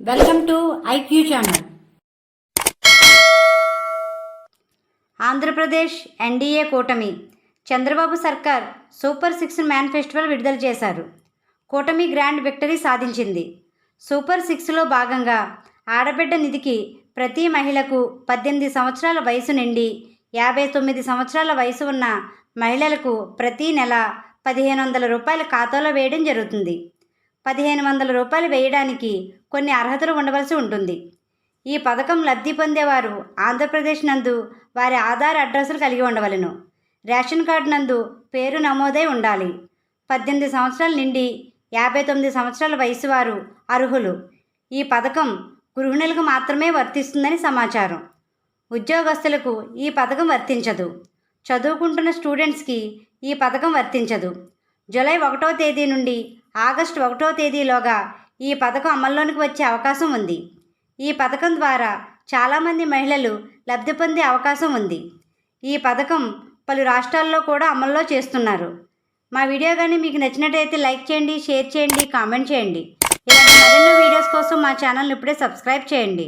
Welcome to IQ channel. Andhra Pradesh NDA కూటమి చంద్రబాబు సర్కార్ super six man విడుదల చేశారు. కూటమి గ్రాండ్ విక్టరీ సాధించింది. సూపర్ సిక్స్లో భాగంగా ఆడబిడ్డ నిధికి ప్రతి మహిళకు పద్దెనిమిది సంవత్సరాల వయసు నిండి యాభై తొమ్మిది సంవత్సరాల వయసు ఉన్న మహిళలకు ప్రతి నెల పదిహేను వందల రూపాయల ఖాతాలో వేయడం జరుగుతుంది. పదిహేను వందల రూపాయలు వేయడానికి కొన్ని అర్హతలు ఉండవలసి ఉంటుంది. ఈ పథకం లబ్ధి పొందేవారు ఆంధ్రప్రదేశ్ నందు వారి ఆధార్ అడ్రస్లు కలిగి ఉండవలను. రేషన్ కార్డు నందు పేరు నమోదై ఉండాలి. పద్దెనిమిది సంవత్సరాల నుండి యాభై తొమ్మిది సంవత్సరాల వయసు వారు అర్హులు. ఈ పథకం గృహిణులకు మాత్రమే వర్తిస్తుందని సమాచారం. ఉద్యోగస్తులకు ఈ పథకం వర్తించదు. చదువుకుంటున్న స్టూడెంట్స్కి ఈ పథకం వర్తించదు. జూలై ఒకటో తేదీ నుండి ఆగస్టు ఒకటో తేదీలోగా ఈ పథకం అమల్లోనికి వచ్చే అవకాశం ఉంది. ఈ పథకం ద్వారా చాలామంది మహిళలు లబ్ధి పొందే అవకాశం ఉంది. ఈ పథకం పలు రాష్ట్రాల్లో కూడా అమల్లో చేస్తున్నారు. మా వీడియో కానీ మీకు నచ్చినట్టయితే లైక్ చేయండి షేర్ చేయండి కామెంట్ చేయండి. ఇలాంటి మరెన్నో వీడియోస్ కోసం మా ఛానల్ని ఇప్పుడే సబ్స్క్రైబ్ చేయండి.